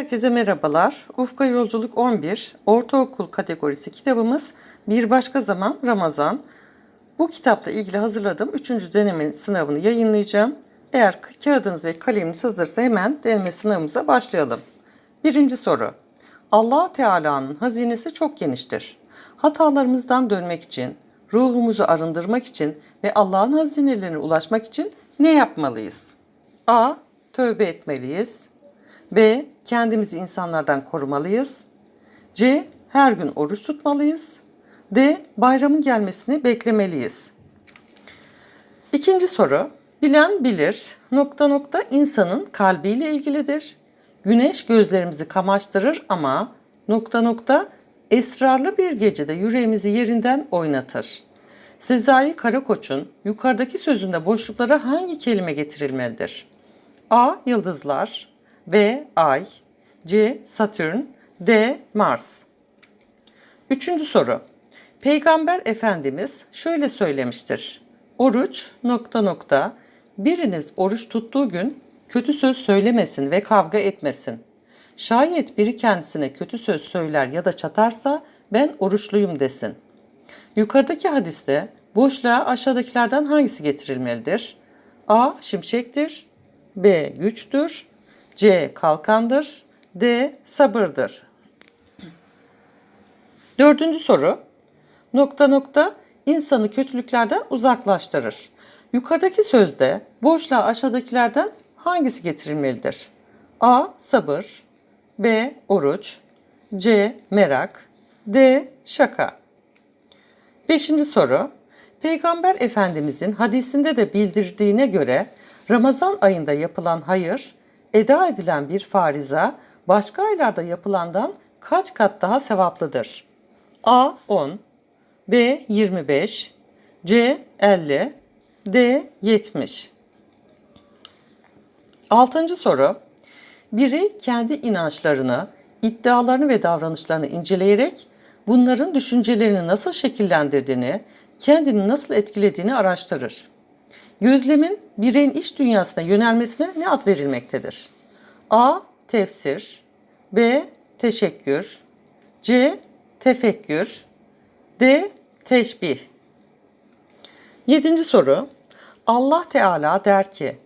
Herkese merhabalar. Ufka Yolculuk 11 Ortaokul kategorisi kitabımız Bir Başka Zaman Ramazan. Bu kitapla ilgili hazırladığım 3. deneme sınavını yayınlayacağım. Eğer kağıdınız ve kaleminiz hazırsa hemen deneme sınavımıza başlayalım. Birinci soru. allah Teala'nın hazinesi çok geniştir. Hatalarımızdan dönmek için, ruhumuzu arındırmak için ve Allah'ın hazinelerine ulaşmak için ne yapmalıyız? A. Tövbe etmeliyiz. B. Kendimizi insanlardan korumalıyız. C. Her gün oruç tutmalıyız. D. Bayramın gelmesini beklemeliyiz. İkinci soru. Bilen bilir. Nokta nokta insanın kalbiyle ilgilidir. Güneş gözlerimizi kamaştırır ama nokta nokta esrarlı bir gecede yüreğimizi yerinden oynatır. Sezai Karakoç'un yukarıdaki sözünde boşluklara hangi kelime getirilmelidir? A. Yıldızlar B. Ay C. Satürn D. Mars Üçüncü soru. Peygamber Efendimiz şöyle söylemiştir. Oruç nokta nokta biriniz oruç tuttuğu gün kötü söz söylemesin ve kavga etmesin. Şayet biri kendisine kötü söz söyler ya da çatarsa ben oruçluyum desin. Yukarıdaki hadiste boşluğa aşağıdakilerden hangisi getirilmelidir? A. Şimşektir. B. Güçtür. C. Kalkandır. D. Sabırdır. Dördüncü soru. Nokta nokta insanı kötülüklerden uzaklaştırır. Yukarıdaki sözde boşluğa aşağıdakilerden hangisi getirilmelidir? A. Sabır. B. Oruç. C. Merak. D. Şaka. Beşinci soru. Peygamber Efendimizin hadisinde de bildirdiğine göre Ramazan ayında yapılan hayır, eda edilen bir fariza başka aylarda yapılandan kaç kat daha sevaplıdır? A 10, B 25, C 50, D 70. Altıncı soru. Biri kendi inançlarını, iddialarını ve davranışlarını inceleyerek bunların düşüncelerini nasıl şekillendirdiğini, kendini nasıl etkilediğini araştırır. Gözlemin bireyin iç dünyasına yönelmesine ne ad verilmektedir? A. Tefsir B. Teşekkür C. Tefekkür D. Teşbih Yedinci soru. Allah Teala der ki,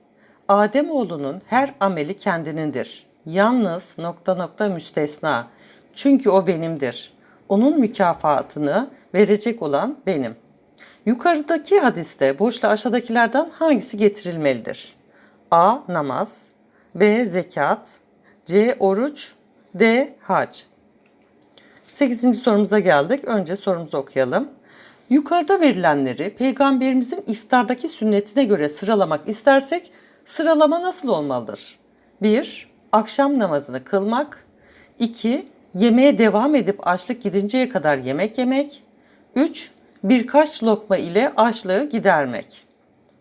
Ademoğlunun her ameli kendinindir. Yalnız nokta nokta müstesna. Çünkü o benimdir. Onun mükafatını verecek olan benim. Yukarıdaki hadiste boşla aşağıdakilerden hangisi getirilmelidir? A. Namaz B. Zekat C. Oruç D. Hac 8. sorumuza geldik. Önce sorumuzu okuyalım. Yukarıda verilenleri peygamberimizin iftardaki sünnetine göre sıralamak istersek sıralama nasıl olmalıdır? 1. Akşam namazını kılmak 2. Yemeğe devam edip açlık gidinceye kadar yemek yemek 3 birkaç lokma ile açlığı gidermek.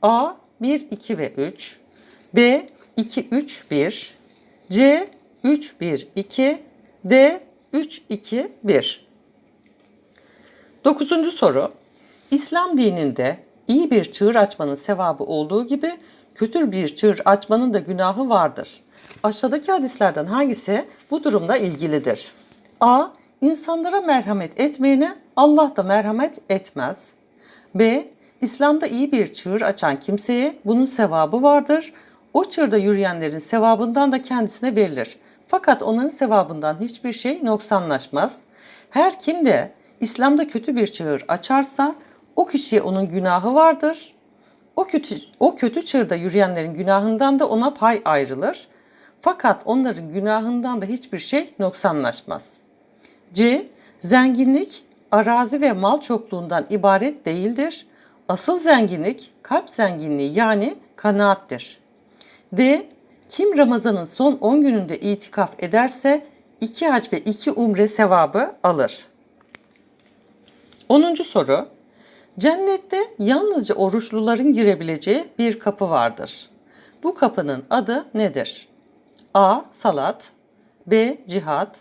A 1, 2 ve 3. B 2, 3, 1. C 3, 1, 2. D 3, 2, 1. Dokuzuncu soru. İslam dininde iyi bir çığır açmanın sevabı olduğu gibi kötü bir çığır açmanın da günahı vardır. Aşağıdaki hadislerden hangisi bu durumda ilgilidir? A. İnsanlara merhamet etmeyene Allah da merhamet etmez. B. İslam'da iyi bir çığır açan kimseye bunun sevabı vardır. O çığırda yürüyenlerin sevabından da kendisine verilir. Fakat onların sevabından hiçbir şey noksanlaşmaz. Her kim de İslam'da kötü bir çığır açarsa o kişiye onun günahı vardır. O kötü, o kötü çığırda yürüyenlerin günahından da ona pay ayrılır. Fakat onların günahından da hiçbir şey noksanlaşmaz. C. Zenginlik arazi ve mal çokluğundan ibaret değildir. Asıl zenginlik kalp zenginliği yani kanaattir. D. Kim Ramazan'ın son 10 gününde itikaf ederse iki hac ve iki umre sevabı alır. 10. soru. Cennette yalnızca oruçluların girebileceği bir kapı vardır. Bu kapının adı nedir? A. Salat B. Cihat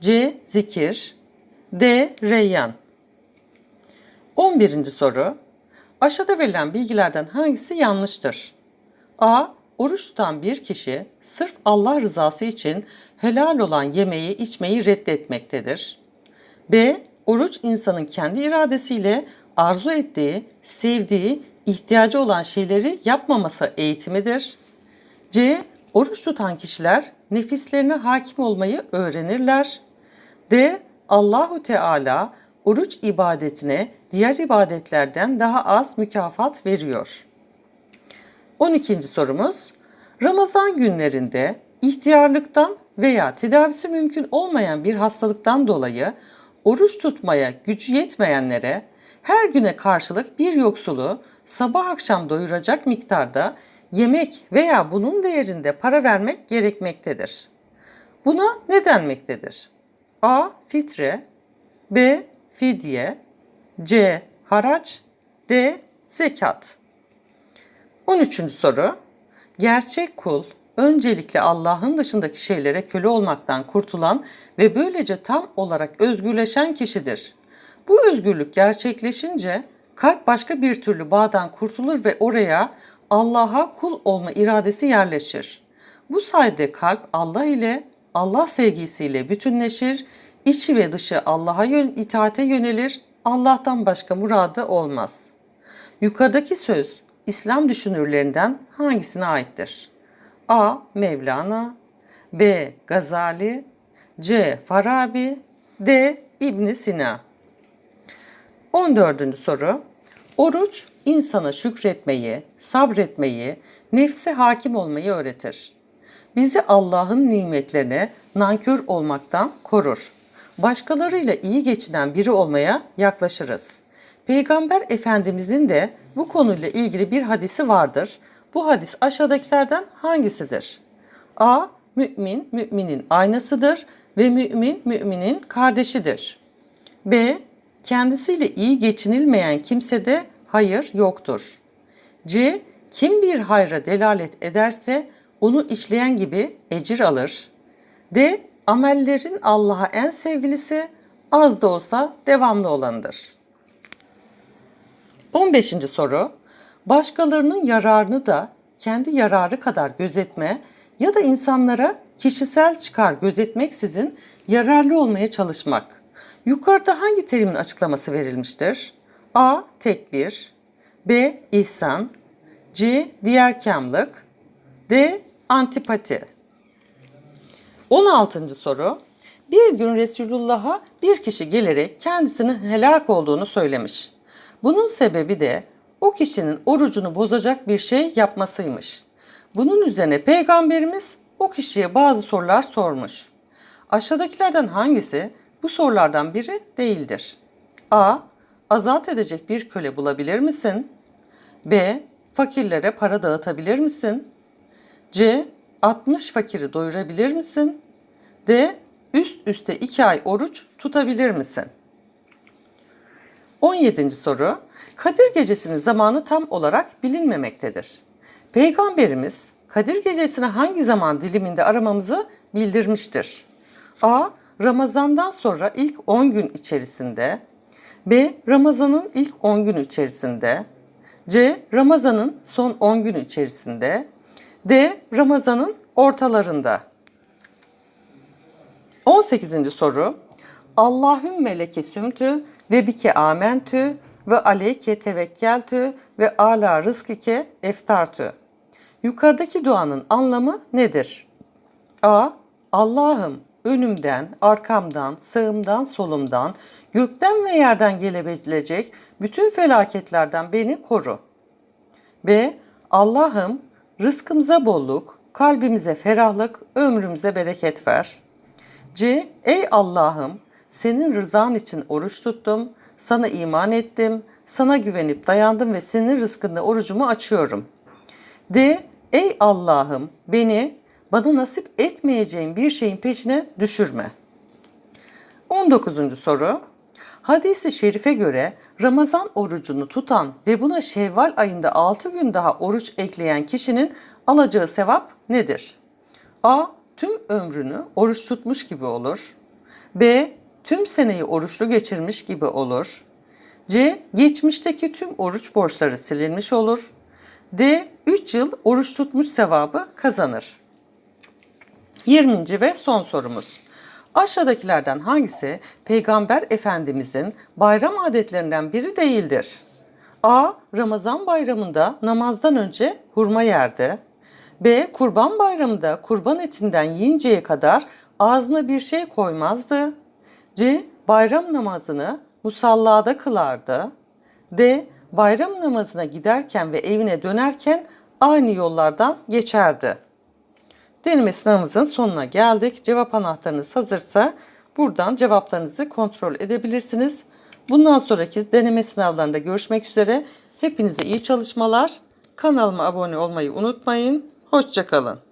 C. Zikir D. Reyyan 11. soru. Aşağıda verilen bilgilerden hangisi yanlıştır? A. Oruç tutan bir kişi sırf Allah rızası için helal olan yemeği içmeyi reddetmektedir. B. Oruç insanın kendi iradesiyle arzu ettiği, sevdiği, ihtiyacı olan şeyleri yapmaması eğitimidir. C. Oruç tutan kişiler nefislerine hakim olmayı öğrenirler. D. Allahu Teala oruç ibadetine diğer ibadetlerden daha az mükafat veriyor. 12. sorumuz. Ramazan günlerinde ihtiyarlıktan veya tedavisi mümkün olmayan bir hastalıktan dolayı oruç tutmaya gücü yetmeyenlere her güne karşılık bir yoksulu sabah akşam doyuracak miktarda yemek veya bunun değerinde para vermek gerekmektedir. Buna ne denmektedir? A. Fitre B. Fidye C. Haraç D. Zekat 13. soru. Gerçek kul öncelikle Allah'ın dışındaki şeylere köle olmaktan kurtulan ve böylece tam olarak özgürleşen kişidir. Bu özgürlük gerçekleşince kalp başka bir türlü bağdan kurtulur ve oraya Allah'a kul olma iradesi yerleşir. Bu sayede kalp Allah ile Allah sevgisiyle bütünleşir, içi ve dışı Allah'a yön, itaate yönelir, Allah'tan başka muradı olmaz. Yukarıdaki söz İslam düşünürlerinden hangisine aittir? A. Mevlana B. Gazali C. Farabi D. İbn Sina 14. soru. Oruç insana şükretmeyi, sabretmeyi, nefse hakim olmayı öğretir. Bizi Allah'ın nimetlerine nankör olmaktan korur. Başkalarıyla iyi geçinen biri olmaya yaklaşırız. Peygamber Efendimizin de bu konuyla ilgili bir hadisi vardır. Bu hadis aşağıdakilerden hangisidir? A. Mümin, müminin aynasıdır ve mümin, müminin kardeşidir. B. Kendisiyle iyi geçinilmeyen kimsede hayır yoktur. C. Kim bir hayra delalet ederse onu işleyen gibi ecir alır. D. Amellerin Allah'a en sevgilisi az da olsa devamlı olanıdır. 15. soru. Başkalarının yararını da kendi yararı kadar gözetme ya da insanlara kişisel çıkar gözetmeksizin yararlı olmaya çalışmak. Yukarıda hangi terimin açıklaması verilmiştir? A. Tekbir B. İhsan C. Diğerkamlık D. Antipati 16. soru. Bir gün Resulullah'a bir kişi gelerek kendisinin helak olduğunu söylemiş. Bunun sebebi de o kişinin orucunu bozacak bir şey yapmasıymış. Bunun üzerine peygamberimiz o kişiye bazı sorular sormuş. Aşağıdakilerden hangisi bu sorulardan biri değildir? A. Azat edecek bir köle bulabilir misin? B. Fakirlere para dağıtabilir misin? C. 60 fakiri doyurabilir misin? D. Üst üste 2 ay oruç tutabilir misin? 17. soru. Kadir Gecesi'nin zamanı tam olarak bilinmemektedir. Peygamberimiz Kadir Gecesi'ni hangi zaman diliminde aramamızı bildirmiştir? A. Ramazandan sonra ilk 10 gün içerisinde. B. Ramazanın ilk 10 günü içerisinde. C. Ramazanın son 10 günü içerisinde. D. Ramazanın ortalarında. 18. soru. Allahümme leke sümtü ve bike amentü ve aleyke tevekkeltü ve ala rızkike eftartü. Yukarıdaki duanın anlamı nedir? A. Allah'ım önümden, arkamdan, sağımdan, solumdan, gökten ve yerden gelebilecek bütün felaketlerden beni koru. B. Allah'ım rızkımıza bolluk, kalbimize ferahlık, ömrümüze bereket ver. C. Ey Allah'ım senin rızan için oruç tuttum, sana iman ettim, sana güvenip dayandım ve senin rızkında orucumu açıyorum. D. Ey Allah'ım beni bana nasip etmeyeceğin bir şeyin peşine düşürme. 19. soru. Hadis-i şerife göre Ramazan orucunu tutan ve buna Şevval ayında 6 gün daha oruç ekleyen kişinin alacağı sevap nedir? A. Tüm ömrünü oruç tutmuş gibi olur. B. Tüm seneyi oruçlu geçirmiş gibi olur. C. Geçmişteki tüm oruç borçları silinmiş olur. D. 3 yıl oruç tutmuş sevabı kazanır. 20. ve son sorumuz. Aşağıdakilerden hangisi Peygamber Efendimizin bayram adetlerinden biri değildir? A. Ramazan bayramında namazdan önce hurma yerdi. B. Kurban bayramında kurban etinden yiyinceye kadar ağzına bir şey koymazdı. C. Bayram namazını musallada kılardı. D. Bayram namazına giderken ve evine dönerken aynı yollardan geçerdi. Deneme sınavımızın sonuna geldik. Cevap anahtarınız hazırsa buradan cevaplarınızı kontrol edebilirsiniz. Bundan sonraki deneme sınavlarında görüşmek üzere. Hepinize iyi çalışmalar. Kanalıma abone olmayı unutmayın. Hoşçakalın.